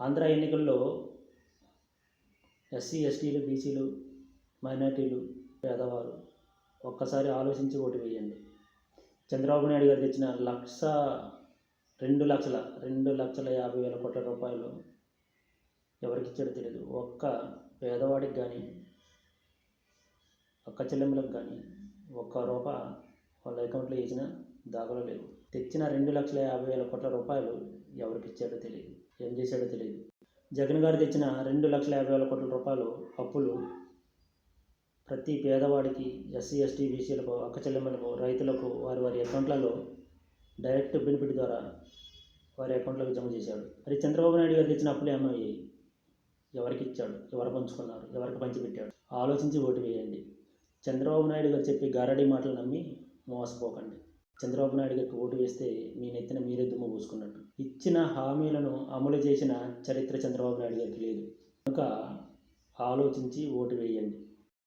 ఆంధ్ర ఎన్నికల్లో ఎస్సీ ఎస్టీలు బీసీలు మైనార్టీలు పేదవారు ఒక్కసారి ఆలోచించి ఓటు వేయండి. చంద్రబాబు నాయుడు గారు తెచ్చిన లక్ష రెండు లక్షల రెండు లక్షల యాభై వేల కోట్ల రూపాయలు ఎవరికి ఇచ్చాడో తెలియదు ఒక్క పేదవాడికి కానీ ఒక్క చెల్లెమ్మలకు కానీ ఒక్క రూపాయి వాళ్ళ అకౌంట్లో వేసిన దాఖలు లేవు. తెచ్చిన రెండు లక్షల యాభై వేల కోట్ల రూపాయలు ఎవరికి ఇచ్చాడో తెలియదు. ఏం చేశాడో తెలియదు. జగన్ గారు తెచ్చిన రెండు లక్షల యాభై వేల కోట్ల రూపాయలు అప్పులు ప్రతి పేదవాడికి ఎస్సీ ఎస్టీ బీసీలకు అక్క చెల్లెమ్మలకు రైతులకు వారి వారి అకౌంట్లలో డైరెక్ట్ బెనిఫిట్ ద్వారా వారి అకౌంట్లోకి జమ చేశాడు. మరి చంద్రబాబు నాయుడు గారు తెచ్చిన అప్పులు ఏమయ్యాయి ఎవరికి ఇచ్చాడు? ఎవరు పంచుకున్నారు? ఎవరికి పంచిపెట్టాడు? ఆలోచించి ఓటు వేయండి. చంద్రబాబు నాయుడు గారు చెప్పి గారడీ మాటలు నమ్మి మోసపోకండి. చంద్రబాబు నాయుడు గారికి ఓటు వేస్తే మీ నెత్తిన మీరే దుమ్ము పూసుకున్నట్టు. ఇచ్చిన హామీలను అమలు చేసిన చరిత్ర చంద్రబాబు నాయుడు గారికి లేదు. కనుక ఆలోచించి ఓటు వేయండి.